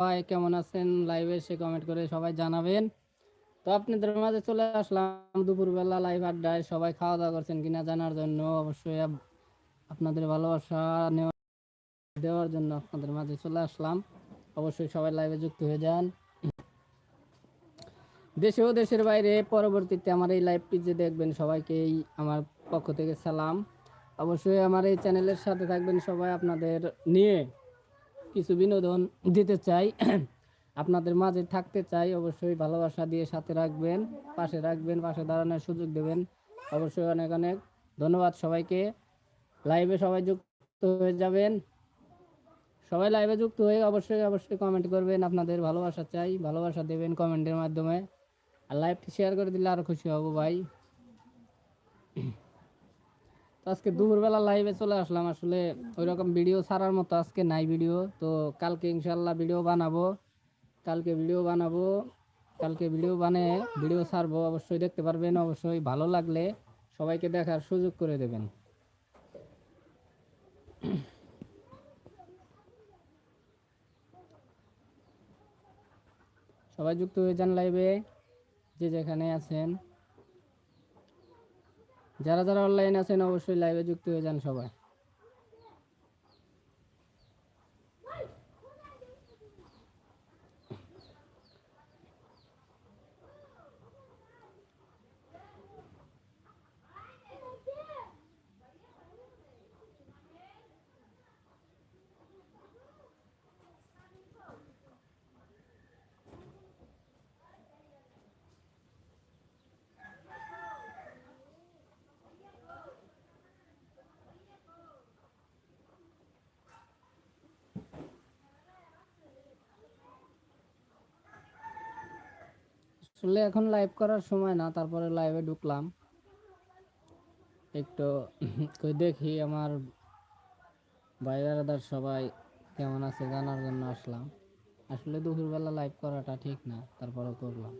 সবাই কেমন আছেন? লাইভে এসে কমেন্ট করে সবাই জানাবেন। তো আপনাদের মাঝে চলে আসলাম। দুপুরবেলা লাইভ আড্ডায় সবাই খাওয়া দাওয়া করছেন কিনা জানার জন্য। অবশ্যই আপনাদের ভালোবাসা নেওয়া দেওয়ার জন্য আপনাদের মাঝে চলে আসলাম। অবশ্যই সবাই লাইভে যুক্ত হয়ে যান। দেশে ও দেশের বাইরে পরবর্তীতে আমার এই লাইভটি যে দেখবেন সবাইকেই আমার পক্ষ থেকে সালাম। অবশ্যই আমার এই চ্যানেলের সাথে থাকবেন সবাই আপনাদের নিয়ে। কিছু বিনোদন দিতে চাই। আপনাদের মাঝে থাকতে চাই। অবশ্যই ভালোবাসা দিয়ে সাথে রাখবেন, পাশে রাখবেন, পাশে দাঁড়ানোর সুযোগ দেবেন। অবশ্যই অনেক অনেক ধন্যবাদ সবাইকে। লাইভে সবাই যুক্ত হয়ে যাবেন। সবাই লাইভে যুক্ত হয়ে অবশ্যই অবশ্যই কমেন্ট করবেন। আপনাদের ভালোবাসা চাই, ভালোবাসা দেবেন কমেন্টের মাধ্যমে। আর লাইভটি শেয়ার করে দিলে আরও খুশি হব ভাই। তো আজকে দুপুরবেলা লাইভে চলে আসলাম। আসলে ওই রকম ভিডিও ছাড়ার মতো আজকে নাই ভিডিও তো কালকে ইনশাল্লাহ ভিডিও বানাবো। কালকে ভিডিও বানাবো। কালকে ভিডিও বানিয়ে ভিডিও ছাড়বো। অবশ্যই দেখতে পারবেন। অবশ্যই ভালো লাগলে সবাইকে দেখার সুযোগ করে দেবেন। সবাই যুক্ত হয়ে যান লাইভে যে যেখানে আছেন। যারা যারা অনলাইন আছেন অবশ্যই লাইভে যুক্ত হয়ে যান সবাই। আসলে এখন লাইভ করার সময় না, তারপরে লাইভে ঢুকলাম। একটু কই দেখি আমার বাইরাদার সবাই কেমন আছে জানার জন্য আসলাম। আসলে দুপুরবেলা লাইভ করাটা ঠিক না তারপরে করলাম।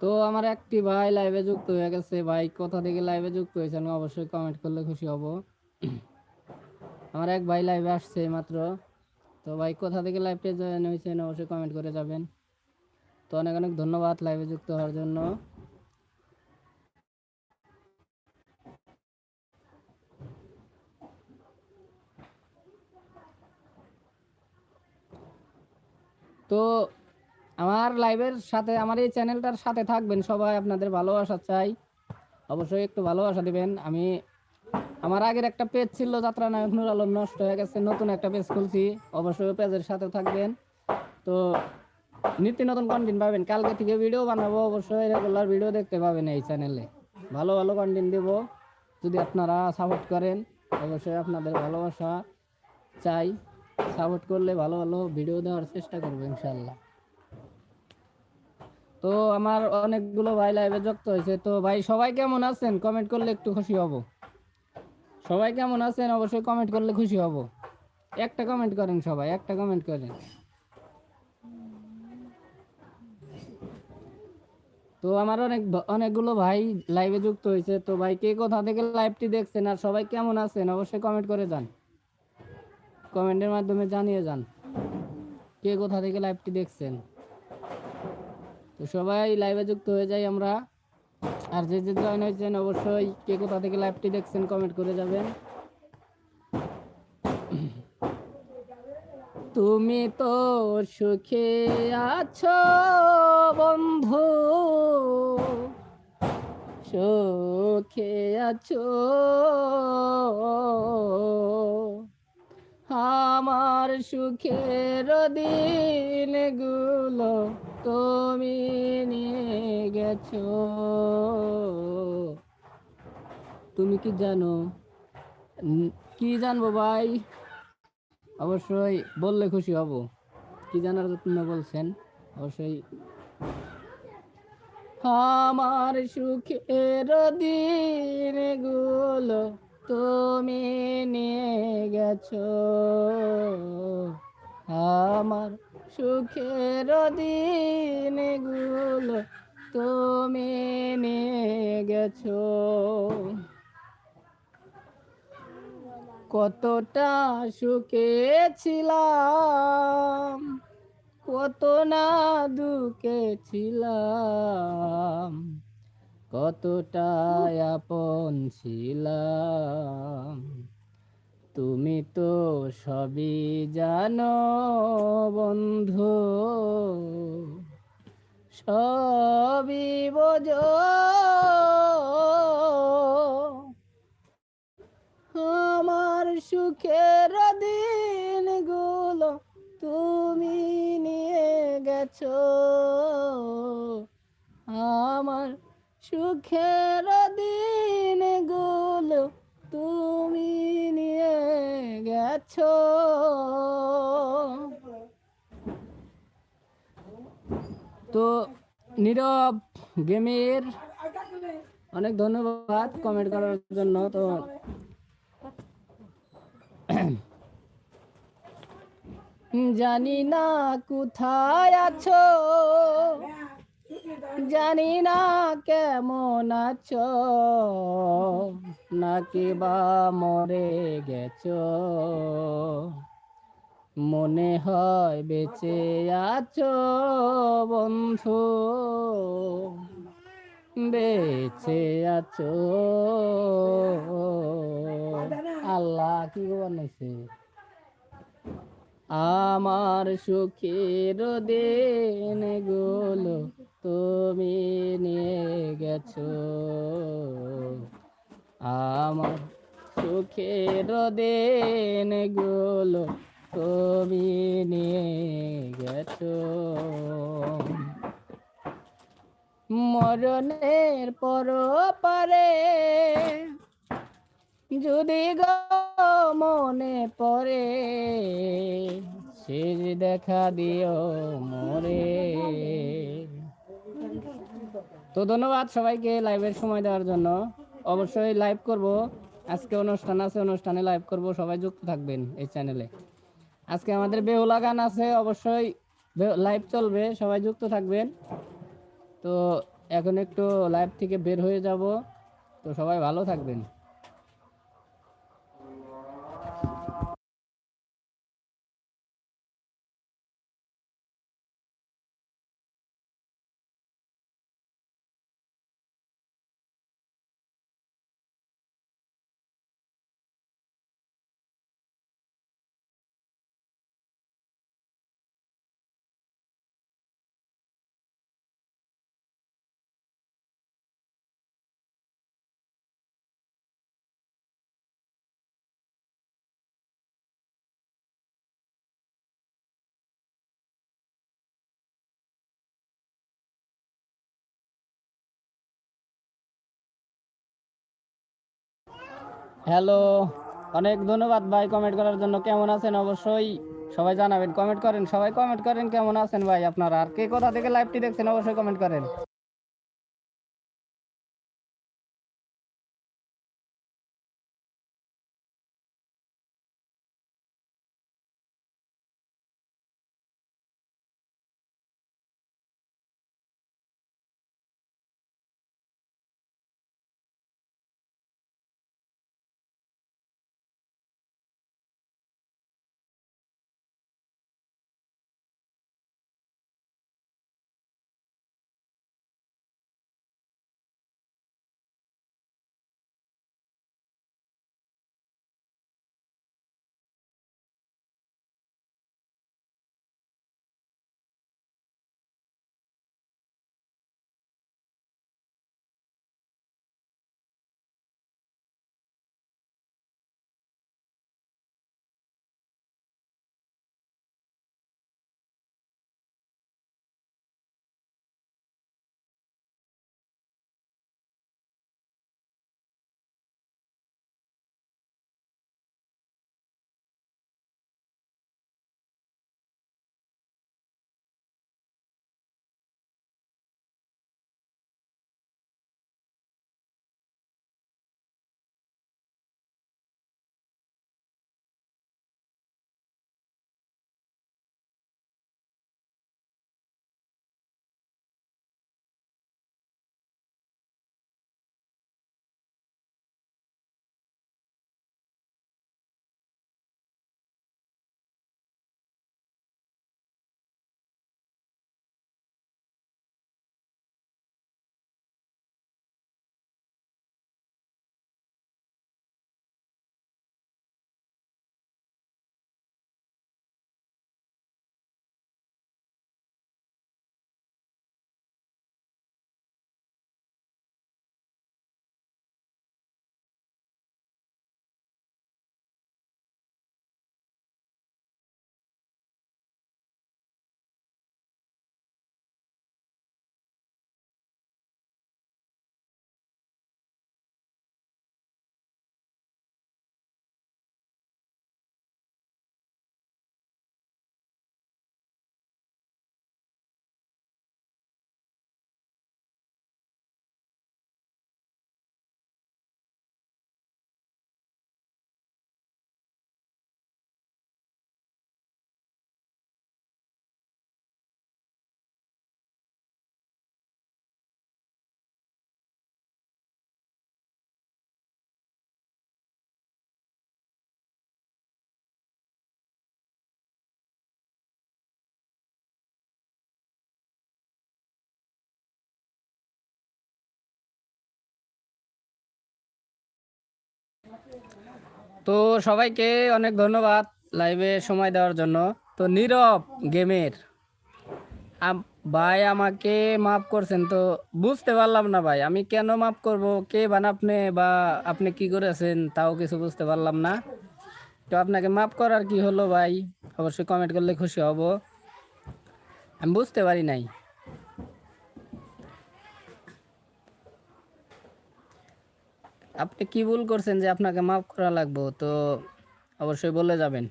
তো আমার একটি ভাই লাইভে যুক্ত হয়ে গেছে। ভাই, কোথা থেকে লাইভে যুক্ত হয়েছেন অবশ্যই কমেন্ট করলে খুশি হব। আমার এক ভাই লাইভে আসছে মাত্র। তো ভাই, কোথা থেকে লাইভটা জয়েন হয়েছেন অবশ্যই কমেন্ট করে যাবেন। তো অনেক অনেক ধন্যবাদ লাইভে যুক্ত হওয়ার জন্য। তো আমার লাইভের সাথে, আমার এই চ্যানেলটার সাথে থাকবেন সবাই, আপনাদের ভালোবাসা চাই। অবশ্যই একটু ভালোবাসা দিবেন। আমি, আমার আগের একটা পেজ ছিল যাত্রা নায়ক নুর আলম, নষ্ট হয়ে গেছে, নতুন একটা পেজ খুলছি। অবশ্যই পেজের সাথে থাকবেন। তো, নিত্য নতুন কন্টেন্ট পাবেন। কালকে থেকে ভিডিও বানাবো, অবশ্যই রেগুলার ভিডিও দেখতে পাবেন এই চ্যানেলে ভালো ভালো কন্টেন্ট দেব। যদি আপনারা সাপোর্ট করেন, অবশ্যই আপনাদের ভালোবাসা চাই। সাপোর্ট করলে ভালো ভালো ভিডিও দেওয়ার চেষ্টা করব ইনশাল্লাহ তো আমার অনেকগুলো ভাই লাইভে যুক্ত হয়েছে। তো ভাই, সবাই কেমন আছেন? কমেন্ট করলে একটু খুশি হব। সবাই কেমন আছেন? অবশ্যই কমেন্ট করলে খুশি হব। একটা কমেন্ট করেন সবাই, একটা কমেন্ট করেন। তো আমার অনেক, অনেকগুলো ভাই লাইভে যুক্ত হয়েছে। তো ভাই, কে কোথা থেকে লাইভটি দেখছেন আর সবাই কেমন আছেন? অবশ্যই কমেন্ট করে যান। কমেন্টের মাধ্যমে জানিয়ে যান। কে কোথা থেকে লাইভটি দেখছেন? তো সবাই লাইভে যুক্ত হয়ে যাই আমরা। আর যে যে জয়েন হয়েছেন, অবশ্যই কে কোথা থেকে লাইভটি দেখছেন কমেন্ট করে যাবেন। তুমি তো সুখে আছো, বন্ধু। সুখে আছো। আমার সুখের দিনগুলো তুমি নিয়ে গেছো। তুমি কি জানো? কি জানব ভাই? অবশ্যই বললে খুশি হব। কি জানার জন্য বলছেন? অবশ্যই। আমার সুখের দিনগুলো তুমি নিয়ে গেছো। আমার সুখের দিনগুলো তুমি গেছো কতটা সুখে ছিলাম কত না দুঃখে ছিলাম কতটা আপন ছিলাম। তুমি তো সবই জানো, বন্ধু। সবই বোঝো। আমার সুখের দিনগুলো তুমি নিয়ে গেছো। আমার সুখের দিনগুলো তুমি গেছো তো নীরব গেমের অনেক ধন্যবাদ কমেন্ট করার জন্য তো জানি না কোথায় আছো। জানি না কেমন আছো, নাকি বা মরে গেছো। মনে হয় বেঁচে আছো বন্ধু, বেঁচে আছো। আল্লাহ কি বানাইছে আমার সুখের দিন গেছো আমার সুখের দিনগুলো তুমি নিয়ে গেছো। মরণের পর পারে যদি গো মনে পড়ে শেষ দেখা দিও মরে। তো ধন্যবাদ সবাইকে লাইভের সময় দেওয়ার জন্য। অবশ্যই লাইভ করব। আজকে অনুষ্ঠান আছে, অনুষ্ঠানে লাইভ করব। সবাই যুক্ত থাকবেন এই চ্যানেলে আজকে আমাদের বেহুলা গান আছে, অবশ্যই লাইভ চলবে, সবাই যুক্ত থাকবেন। তো এখন একটু লাইভ থেকে বের হয়ে যাব। তো সবাই ভালো থাকবেন। হ্যালো, অনেক ধন্যবাদ ভাই কমেন্ট করার জন্য। কেমন আছেন? অবশ্যই সবাই জানাবেন কমেন্ট করেন। সবাই কমেন্ট করেন, কেমন আছেন ভাই আপনারা? আর কে কোথা থেকে লাইভটি দেখছেন, অবশ্যই কমেন্ট করেন। তো সবাইকে অনেক ধন্যবাদ লাইভে সময় দেওয়ার জন্য। তো নীরব গেমের ভাই আমাকে মাফ করছেন, তো বুঝতে পারলাম না ভাই, আমি কেন মাফ করব, কে বান আপনি বা আপনি কি করেছেন তাও কিছু বুঝতে পারলাম না। তো আপনাকে মাফ করার কি হলো ভাই? অবশ্যই কমেন্ট করলে খুশি হব। আমি বুঝতে পারি নাই। আপনি কি ভুল করছেন যে আপনাকে মাফ করা লাগবো? তো অবশ্যই বলে যাবেন।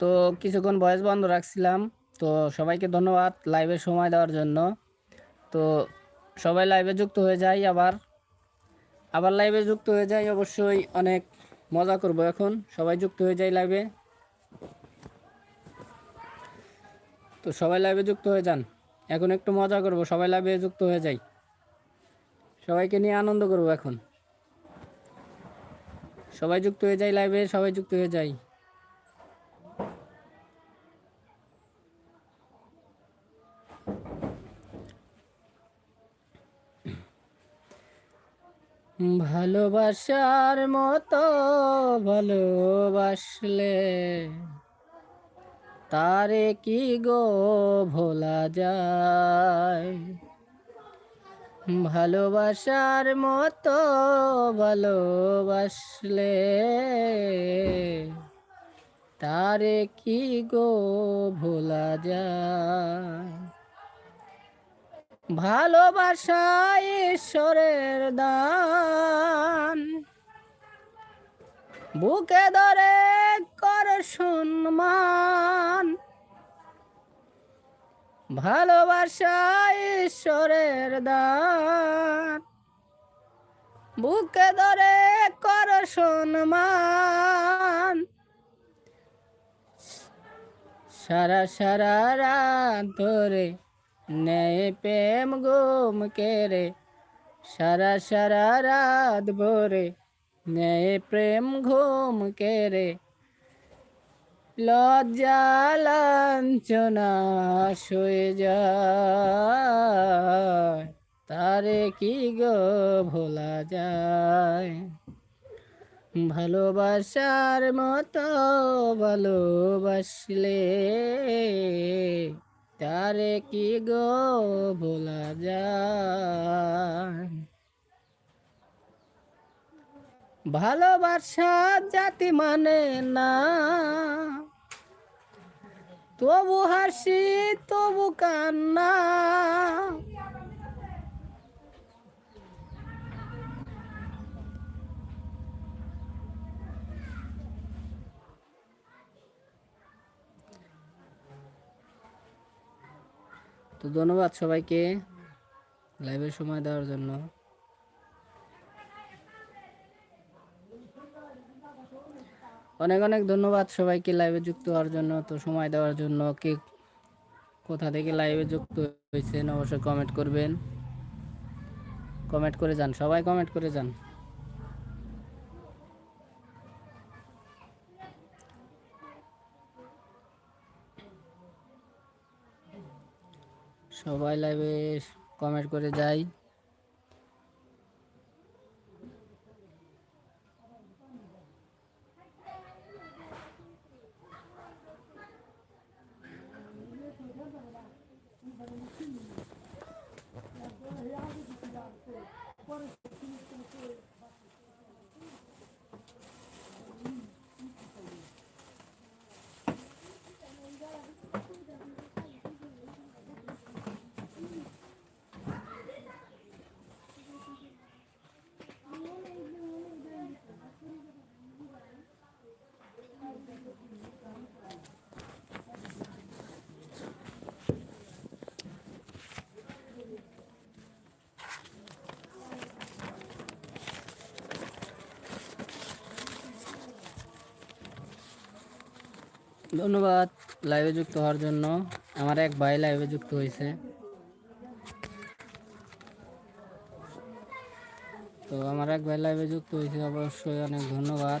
তো কিছুক্ষণ ভয়েস বন্ধ রাখছিলাম। তো সবাইকে ধন্যবাদ লাইভে সময় দেওয়ার জন্য। তো সবাই লাইভে যুক্ত হয়ে যায় আবার। আবার লাইভে যুক্ত হয়ে যায় অবশ্যই অনেক মজা করব এখন। সবাই যুক্ত হয়ে যায় লাইভে। তো সবাই লাইভে যুক্ত হয়ে যান। এখন একটু মজা করব, সবাই লাইভে যুক্ত হয়ে যাই। সবাইকে নিয়ে আনন্দ করব এখন। সবাই যুক্ত হয়ে যায় লাইভে সবাই যুক্ত হয়ে যায় ভালোবাসার মতো ভালোবাসলে তারে কি গো ভোলা যায়? ভালোবাসার মতো ভালোবাসলে তারে কি গো ভোলা যায়? ভালোবাসা ঈশ্বরের দান। বুকে ধরে কর সম্মান। ভালোবাসা ঈশ্বরের দান। বুকে ধরে কর সম্মান। সারা সারা রাত ধরে নেয় প্রেম গুম কেরে সারা সারা রাত ভরে নেয় প্রেম ঘুম কেরে লজ্জা লাঞ্ছনা শুয়ে যায়। তারে কি গো ভোলা যায়? ভালোবাসার মতো ভালোবাসলে তারে কি গো ভোলা যায়? ভালোবাসা জাতি মানে না তবু হাসি তবু কান্না। তো ধন্যবাদ সবাইকে লাইভের সময় দেওয়ার জন্য। অনেক অনেক ধন্যবাদ সবাইকে লাইভে যুক্ত হওয়ার জন্য, তো সময় দেওয়ার জন্য। কে কোথা থেকে লাইভে যুক্ত হয়েছেন অবশ্যই কমেন্ট করবেন। কমেন্ট করে যান, সবাই কমেন্ট করে যান। সবাই লাইভে কমেন্ট করে যাই। ধন্যবাদ লাইভে যুক্ত হওয়ার জন্য। আমার এক ভাই লাইভে যুক্ত হয়েছে। তো আমার এক ভাই লাইভে যুক্ত হয়েছে, অবশ্যই অনেক ধন্যবাদ।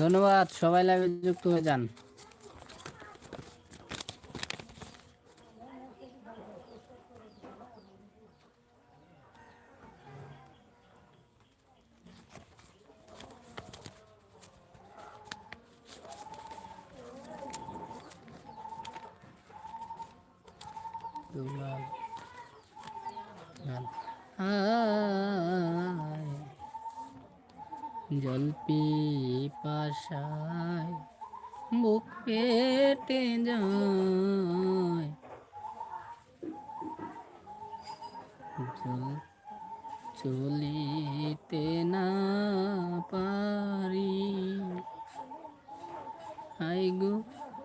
ধন্যবাদ সবাই লাইভে যুক্ত হয়ে যান। জলপি পাশায় বুক পেটে যায়। চলিতে না পারি। আই গো,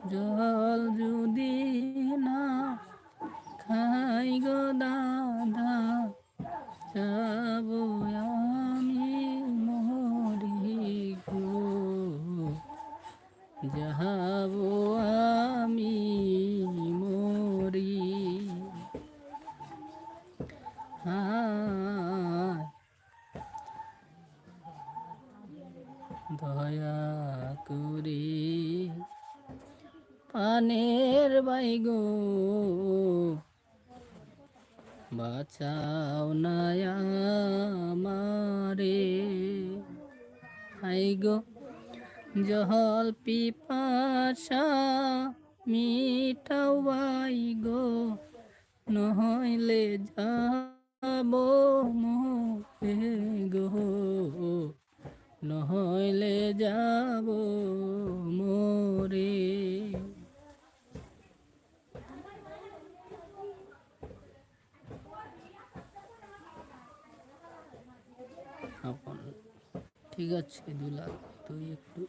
জল যদি না খাই গো দাদা, যাব দয়া করে পানের বাইগো, বাঁচাও নায়া মারে। হাই গো জহল পিপাসা মিটাও বাই গো নহইলে যাব মোহে গো। নহইলে যাব মোরে। আপন ঠিক আছে দুলাল তুই একটু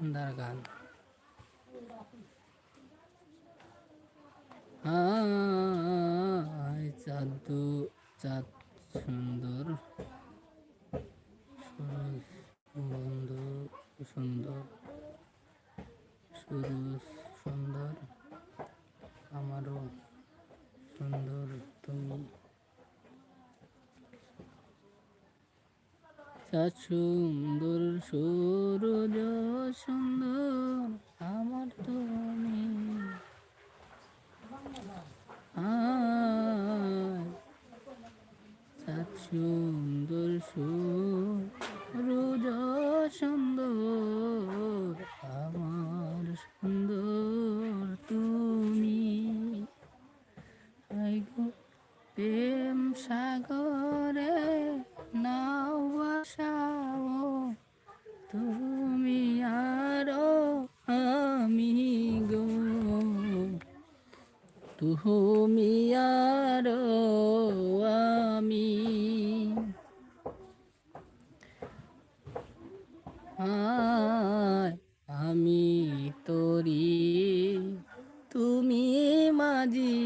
চন্দার গান চাঁদ চাঁদ সুন্দর সুরজ বন্ধু সুন্দর সুরজ সুন্দর আমারও সুন্দর তুমি চাঁদ সুন্দর, সূরজ সুন্দর, আমার তুমি। সুন্দর, সূরজ সুন্দর, আমার সুন্দর তুমি। প্রেম সাগরে নাও বাসাও তুমি আরও আমি গো। তুমি আরও আমি। আমি তোরি তুমি মাঝি।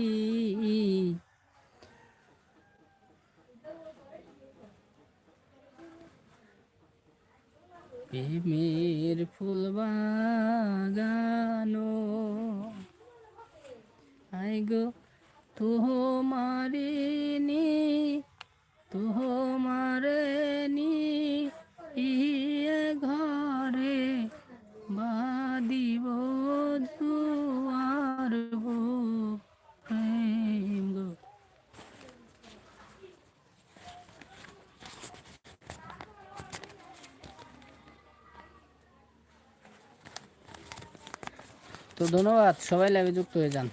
প্রেমের ফুল বাগানো। আই গো তোমারিনি তোমারেনি ইয়ে ঘরে বাদিব দুয়ার গো প্রেম গো তো ধন্যবাদ সবাই লাইভে যুক্ত হয়ে যান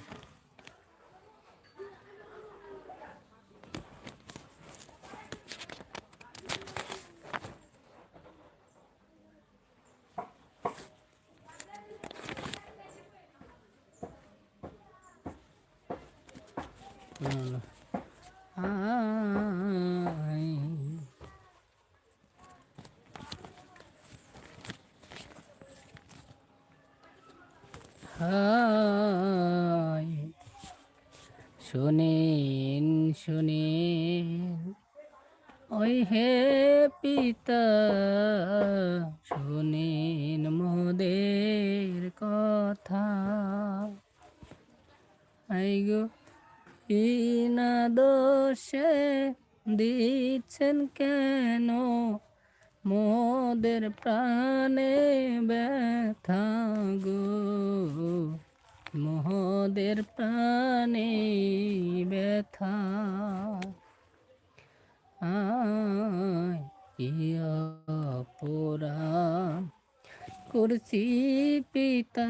No, আয়। শুনেন শুনেন। ওই হে পিতা, শুনেন মোদের কথা। আই গো, ইনা দোষে দিচ্ছেন কেন? মোদের প্রাণে মোদের প্রাণে ব্যথা। ইয়া পুরাণ করছি পিতা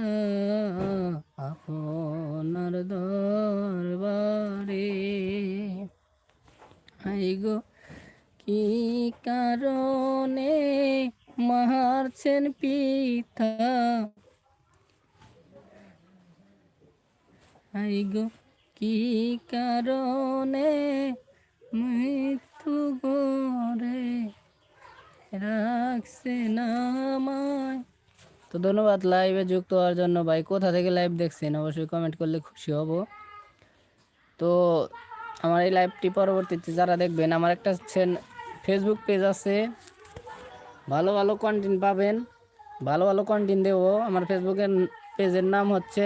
আপনার দরবারে। গো কি কারণে মারছেন পিতা আই গো কি কারণে মৃত্যু গরে রাখছে নামায় তো ধন্যবাদ লাইভে যুক্ত হওয়ার জন্য ভাই। কোথা থেকে লাইভ দেখছেন? অবশ্যই কমেন্ট করলে খুশি হব। তো আমার এই লাইভটি পরবর্তীতে যারা দেখবেন, আমার একটা ফেসবুক পেজ আছে। ভালো ভালো কন্টেন্ট পাবেন। ভালো ভালো কন্টেন্ট দেবো। আমার ফেসবুকের পেজের নাম হচ্ছে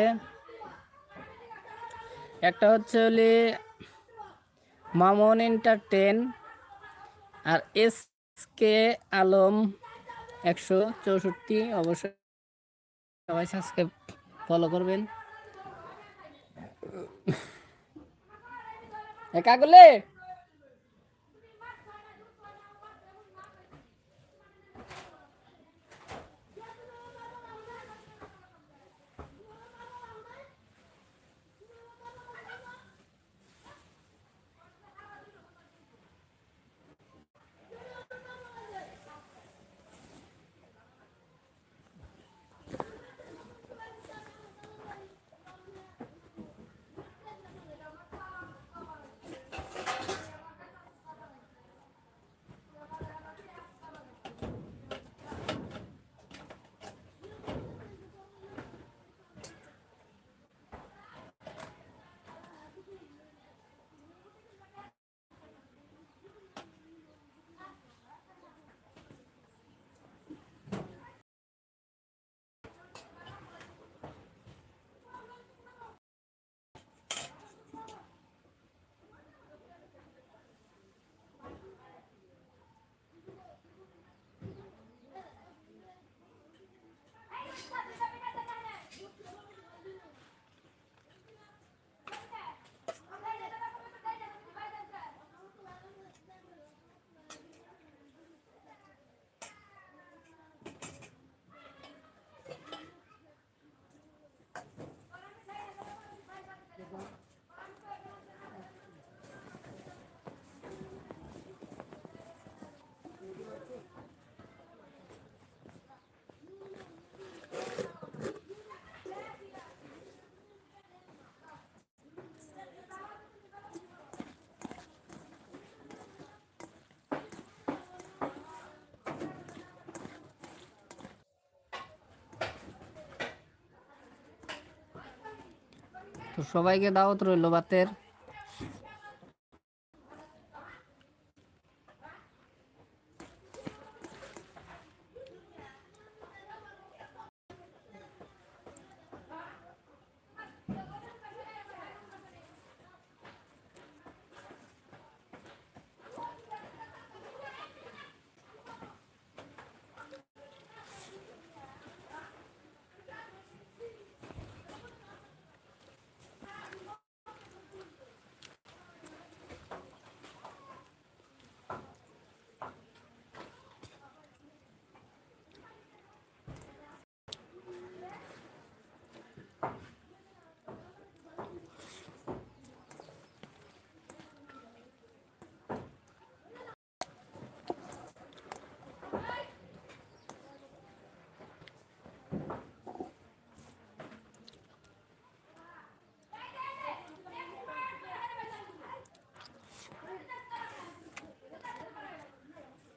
একটা হচ্ছে হলে মামন এন্টারটেন আর এস কে আলম একশো চৌষট্টি। অবশ্যই সবাই সাবস্ক্রাইব ফলো করবেন। একা করলে তো সবাইকে দাওয়াত রইল বাতের।